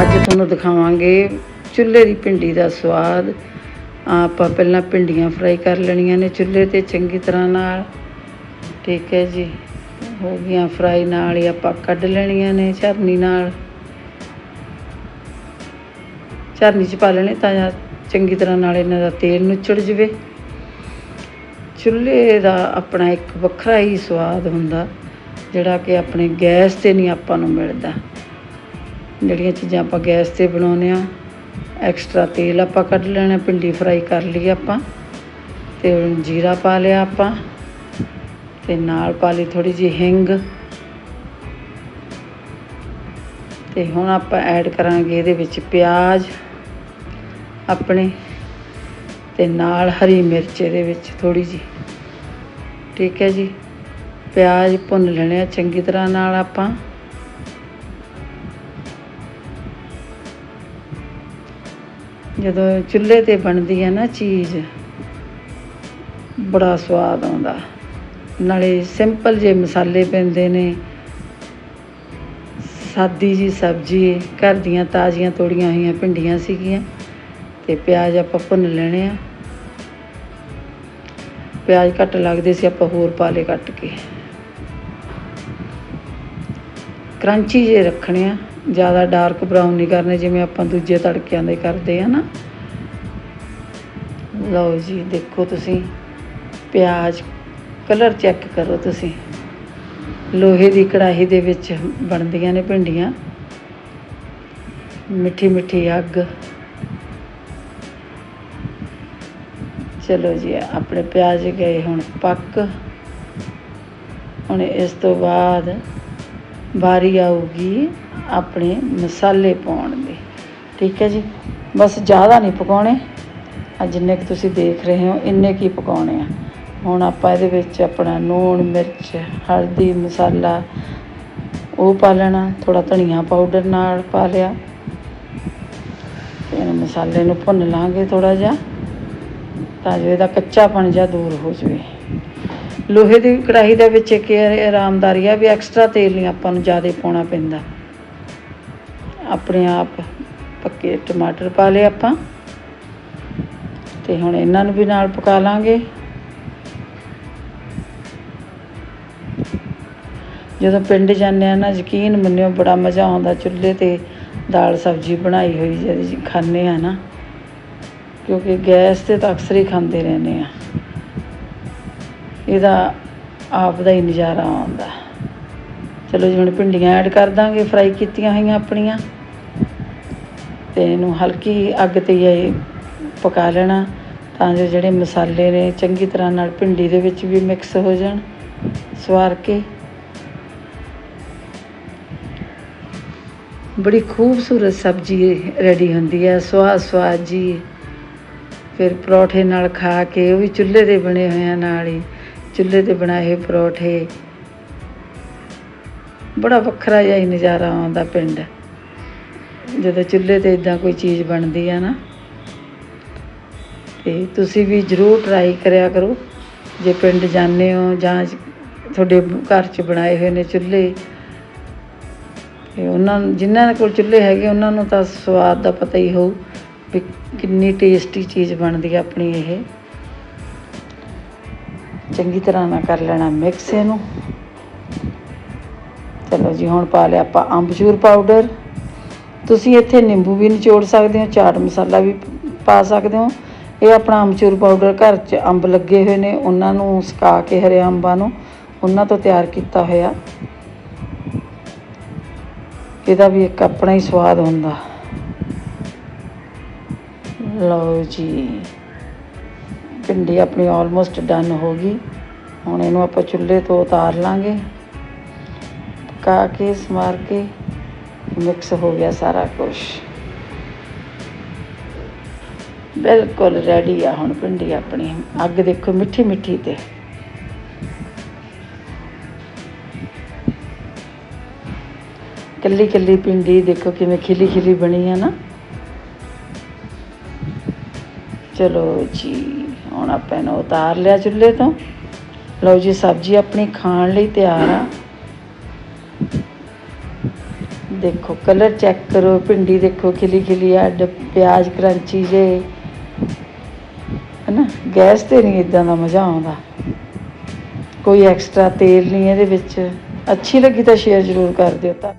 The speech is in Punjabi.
ਅੱਜ ਤੁਹਾਨੂੰ ਦਿਖਾਵਾਂਗੇ ਚੁੱਲ੍ਹੇ ਦੀ ਭਿੰਡੀ ਦਾ ਸਵਾਦ। ਆਪਾਂ ਪਹਿਲਾਂ ਭਿੰਡੀਆਂ ਫਰਾਈ ਕਰ ਲੈਣੀਆਂ ਨੇ ਚੁੱਲ੍ਹੇ ਤੇ ਚੰਗੀ ਤਰ੍ਹਾਂ ਨਾਲ। ਠੀਕ ਹੈ ਜੀ। ਹੋ ਗਈਆਂ ਫਰਾਈ ਨਾਲ ਹੀ ਆਪਾਂ ਕੱਢ ਲੈਣੀਆਂ ਨੇ ਝਰਨੀ ਨਾਲ। ਝਰਨੀ 'ਚ ਪਾ ਲੈਣੇ ਤਾਂ ਜਾਂ ਚੰਗੀ ਤਰ੍ਹਾਂ ਨਾਲ ਇਹਨਾਂ ਦਾ ਤੇਲ ਨੁੱਚੜ ਜਵੇ। ਚੁੱਲ੍ਹੇ ਦਾ ਆਪਣਾ ਇੱਕ ਵੱਖਰਾ ਹੀ ਸਵਾਦ ਹੁੰਦਾ, ਜਿਹੜਾ ਕਿ ਆਪਣੇ ਗੈਸ ਤੇ ਨਹੀਂ ਆਪਾਂ ਨੂੰ ਮਿਲਦਾ। ਜਿਹੜੀਆਂ ਚੀਜ਼ਾਂ ਆਪਾਂ ਗੈਸ ਤੇ ਬਣਾਉਂਦੇ ਆ ਐਕਸਟਰਾ ਤੇਲ ਆਪਾਂ ਕੱਢ ਲੈਣਾ, ਭਿੰਡੀ ਫਰਾਈ ਕਰ ਲਈ ਆਪਾਂ, ਤੇ ਜੀਰਾ ਪਾ ਲਿਆ ਆਪਾਂ, ਤੇ ਨਾਲ ਪਾ ਲਈ ਥੋੜੀ ਜਿਹੀ ਹਿੰਗ। ਤੇ ਹੁਣ ਆਪਾਂ ਐਡ ਕਰਾਂਗੇ ਇਹਦੇ ਵਿੱਚ ਪਿਆਜ਼ ਆਪਣੇ, ਤੇ ਨਾਲ ਹਰੀ ਮਿਰਚ ਇਹਦੇ ਵਿੱਚ ਥੋੜੀ ਜਿਹੀ। ਠੀਕ ਹੈ ਜੀ? ਪਿਆਜ਼ ਭੁੰਨ ਲੈਣੇ ਆ ਚੰਗੀ ਤਰ੍ਹਾਂ ਨਾਲ ਆਪਾਂ। ਜਦੋਂ ਚੁੱਲ੍ਹੇ ਤੇ ਬਣਦੀ ਹੈ ਨਾ ਚੀਜ਼, ਬੜਾ ਸਵਾਦ ਆਉਂਦਾ। ਨਾਲੇ ਸਿੰਪਲ ਜੇ ਮਸਾਲੇ ਪੈਂਦੇ ਨੇ, ਸਾਦੀ ਜੀ ਸਬਜ਼ੀ, ਘਰ ਦੀਆਂ ਤਾਜ਼ੀਆਂ ਤੋੜੀਆਂ ਹੋਈਆਂ ਭਿੰਡੀਆਂ ਸੀਗੀਆਂ, ਤੇ ਪਿਆਜ਼ ਆਪਾਂ ਭੁੰਨ ਲੈਣੇ ਆ। ਪਿਆਜ਼ ਘੱਟ ਲੱਗਦੇ ਸੀ, ਆਪਾਂ ਹੋਰ ਪਾ ਲੇ ਕੱਟ ਕੇ। ਕਰੰਚੀ ਜੇ ਰੱਖਣੇ ਆ। ਜ਼ਿਆਦਾ ਡਾਰਕ ਬਰਾਊਨ ਨਹੀਂ ਕਰਨੇ, ਜਿਵੇਂ ਆਪਾਂ ਦੂਜੇ ਤੜਕਿਆਂ ਦੇ ਕਰਦੇ ਆ ਨਾ। ਲਓ ਜੀ, ਦੇਖੋ ਤੁਸੀਂ, ਪਿਆਜ਼ ਕਲਰ ਚੈੱਕ ਕਰੋ ਤੁਸੀਂ। ਲੋਹੇ ਦੀ ਕੜਾਹੀ ਦੇ ਵਿੱਚ ਬਣਦੀਆਂ ਨੇ ਭਿੰਡੀਆਂ। ਮਿੱਠੀ ਮਿੱਠੀ ਅੱਗ। ਚਲੋ ਜੀ, ਆਪਣੇ ਪਿਆਜ਼ ਗਏ ਹੁਣ ਪੱਕ। ਹੁਣ ਇਸ ਤੋਂ ਬਾਅਦ ਵਾਰੀ ਆਊਗੀ ਆਪਣੇ ਮਸਾਲੇ ਪਾਉਣ ਦੀ। ਠੀਕ ਹੈ ਜੀ? ਬਸ ਜ਼ਿਆਦਾ ਨਹੀਂ ਪਕਾਉਣੇ। ਆ ਜਿੰਨੇ ਕਿ ਤੁਸੀਂ ਦੇਖ ਰਹੇ ਹੋ, ਇੰਨੇ ਕੀ ਪਕਾਉਣੇ ਆ। ਹੁਣ ਆਪਾਂ ਇਹਦੇ ਵਿੱਚ ਆਪਣਾ ਨੂਣ ਮਿਰਚ, ਹਲਦੀ, ਮਸਾਲਾ ਉਹ ਪਾ ਲੈਣਾ। ਥੋੜਾ ਧਨੀਆ ਪਾਊਡਰ ਨਾਲ ਪਾ ਲਿਆ। ਤੇ ਮਸਾਲੇ ਨੂੰ ਭੁੰਨ ਲਾਂਗੇ ਥੋੜਾ ਜਿਹਾ, ਤਾਂ ਜੋ ਇਹਦਾ ਕੱਚਾਪਣ ਜਿਹਾ ਦੂਰ ਹੋ ਜਾਵੇ। ਲੋਹੇ ਦੀ ਕੜਾਹੀ ਦੇ ਵਿੱਚ ਇੱਕ ਇਹ ਆਰਾਮਦਾਰੀ ਆ ਵੀ ਐਕਸਟਰਾ ਤੇਲ ਨਹੀਂ ਆਪਾਂ ਨੂੰ ਜ਼ਿਆਦਾ ਪਾਉਣਾ ਪੈਂਦਾ। ਆਪਣੇ ਆਪ ਪੱਕੇ ਟਮਾਟਰ ਪਾ ਲਏ ਆਪਾਂ। ਤੇ ਹੁਣ ਇਹਨਾਂ ਨੂੰ ਵੀ ਨਾਲ ਪਕਾ ਲਾਂਗੇ। ਜਦੋਂ ਪਿੰਡ ਜਾਂਦੇ ਆ ਨਾ, ਯਕੀਨ ਮੰਨਿਓ ਬੜਾ ਮਜ਼ਾ ਆਉਂਦਾ ਚੁੱਲ੍ਹੇ ਤੇ ਦਾਲ ਸਬਜ਼ੀ ਬਣਾਈ ਹੋਈ ਜਿਹੜੀ ਖਾਂਦੇ ਆ ਨਾ। ਕਿਉਂਕਿ ਗੈਸ ਤੇ ਤਾਂ ਅਕਸਰ ਹੀ ਖਾਂਦੇ ਰਹਿੰਦੇ ਆ। ਇਹਦਾ ਆਪ ਦਾ ਹੀ ਨਜ਼ਾਰਾ ਆਉਂਦਾ। ਚਲੋ ਜੀ, ਹੁਣ ਭਿੰਡੀਆਂ ਐਡ ਕਰ ਦਾਂਗੇ ਫਰਾਈ ਕੀਤੀਆਂ ਹੋਈਆਂ ਆਪਣੀਆਂ। ਤੇ ਇਹਨੂੰ ਹਲਕੀ ਅੱਗ ਤੇ ਹੀ ਪਕਾ ਲੈਣਾ, ਤਾਂ ਜੋ ਜਿਹੜੇ ਮਸਾਲੇ ਨੇ, ਚੰਗੀ ਤਰ੍ਹਾਂ ਨਾਲ ਭਿੰਡੀ ਦੇ ਵਿੱਚ ਵੀ ਮਿਕਸ ਹੋ ਜਾਣ, ਸਵਾਰ ਕੇ। ਬੜੀ ਖੂਬਸੂਰਤ ਸਬਜ਼ੀ ਰੈਡੀ ਹੁੰਦੀ ਹੈ, ਸਵਾਦ ਸਵਾਦ ਜੀ। ਫਿਰ ਪਰੌਠੇ ਨਾਲ ਖਾ ਕੇ, ਉਹ ਵੀ ਚੁੱਲ੍ਹੇ ਦੇ ਬਣੇ ਹੋਏ ਆ ਨਾਲ ਹੀ। ਚੁੱਲ੍ਹੇ ਤੇ ਬਣਾਏ ਹੋਏ ਪਰੌਠੇ। ਬੜਾ ਵੱਖਰਾ ਜਿਹਾ ਹੀ ਨਜ਼ਾਰਾ ਆਉਂਦਾ ਪਿੰਡ। ਜਦੋਂ ਚੁੱਲ੍ਹੇ ਤੇ ਇਦਾਂ ਕੋਈ ਚੀਜ਼ ਬਣਦੀ ਆ ਨਾ, ਤੇ ਤੁਸੀਂ ਵੀ ਜ਼ਰੂਰ ਟਰਾਈ ਕਰਿਆ ਕਰੋ। ਜੇ ਪਿੰਡ ਜਾਂਦੇ ਹੋ ਜਾਂ ਤੁਹਾਡੇ ਘਰ 'ਚ ਬਣਾਏ ਹੋਏ ਨੇ ਚੁੱਲ੍ਹੇ, ਤੇ ਉਹਨਾਂ ਜਿਨ੍ਹਾਂ ਕੋਲ ਚੁੱਲ੍ਹੇ ਹੈਗੇ, ਉਹਨਾਂ ਨੂੰ ਤਾਂ ਸਵਾਦ ਦਾ ਪਤਾ ਹੀ ਹੋਊ ਵੀ ਕਿੰਨੀ ਟੇਸਟੀ ਚੀਜ਼ ਬਣਦੀ ਹੈ ਆਪਣੀ ਇਹ। ਚੰਗੀ ਤਰ੍ਹਾਂ ਨਾਲ ਕਰ ਲੈਣਾ ਮਿਕਸ ਇਹਨੂੰ। ਚਲੋ ਜੀ, ਹੁਣ ਪਾ ਲਿਆ ਆਪਾਂ ਅੰਬਚੂਰ ਪਾਊਡਰ ਤੁਸੀਂ ਇੱਥੇ ਨਿੰਬੂ ਵੀ ਨਿਚੋੜ ਸਕਦੇ ਹੋ, ਚਾਟ ਮਸਾਲਾ ਵੀ ਪਾ ਸਕਦੇ ਹੋ। ਇਹ ਆਪਣਾ ਅੰਬਚੂਰ ਪਾਊਡਰ ਘਰ 'ਚ ਅੰਬ ਲੱਗੇ ਹੋਏ ਨੇ, ਉਹਨਾਂ ਨੂੰ ਸੁਕਾ ਕੇ ਹਰੇ ਅੰਬਾਂ ਨੂੰ ਉਹਨਾਂ ਤੋਂ ਤਿਆਰ ਕੀਤਾ ਹੋਇਆ। ਇਹਦਾ ਵੀ ਇੱਕ ਆਪਣਾ ਹੀ ਸਵਾਦ ਹੁੰਦਾ। ਲਓ ਜੀ। ਭਿੰਡੀ ਆਪਣੀ ਆਲਮੋਸਟ ਡਨ ਹੋ ਗਈ। ਹੁਣ ਇਹਨੂੰ ਆਪਾਂ ਚੁੱਲ੍ਹੇ ਤੋਂ ਉਤਾਰ ਲਾਂਗੇ। ਪਕਾ ਕੇ, ਸਮਾਰ ਕੇ ਮਿਕਸ ਹੋ ਗਿਆ ਸਾਰਾ ਕੁਝ ਬਿਲਕੁਲ ਰੈਡੀ ਆ ਹੁਣ ਭਿੰਡੀ ਆਪਣੀ। ਅੱਗ ਦੇਖੋ ਮਿੱਠੀ ਮਿੱਠੀ ਤੇ। ਕੱਲੀ ਕੱਲੀ ਭਿੰਡੀ ਦੇਖੋ ਕਿਵੇਂ ਖਿਲੀ ਖਿਲੀ ਬਣੀ ਹੈ ਨਾ। ਚਲੋ ਜੀ। ਹੁਣ ਆਪਾਂ ਇਹਨੂੰ ਉਤਾਰ ਲਿਆ ਚੁੱਲ੍ਹੇ ਤੋਂ। ਲਓ ਜੀ, ਸਬਜ਼ੀ ਆਪਣੀ ਖਾਣ ਲਈ ਤਿਆਰ ਆ। ਦੇਖੋ, ਕਲਰ ਚੈੱਕ ਕਰੋ, ਭਿੰਡੀ ਦੇਖੋ, ਖਿਲੀ ਖਿਲੀ ਅੱਡ ਪਿਆਜ਼ ਕਰੰਚੀ ਜੇ। ਹਨਾ, ਗੈਸ ਤੇ ਨਹੀਂ ਇਦਾਂ ਦਾ ਮਜ਼ਾ ਆਉਂਦਾ। ਕੋਈ ਐਕਸਟਰਾ ਤੇਲ ਨਹੀਂ ਇਹਦੇ ਵਿੱਚ। ਅੱਛੀ ਲੱਗੀ ਤਾਂ ਸ਼ੇਅਰ ਜ਼ਰੂਰ ਕਰ ਦਿਓ। ਤਾਂ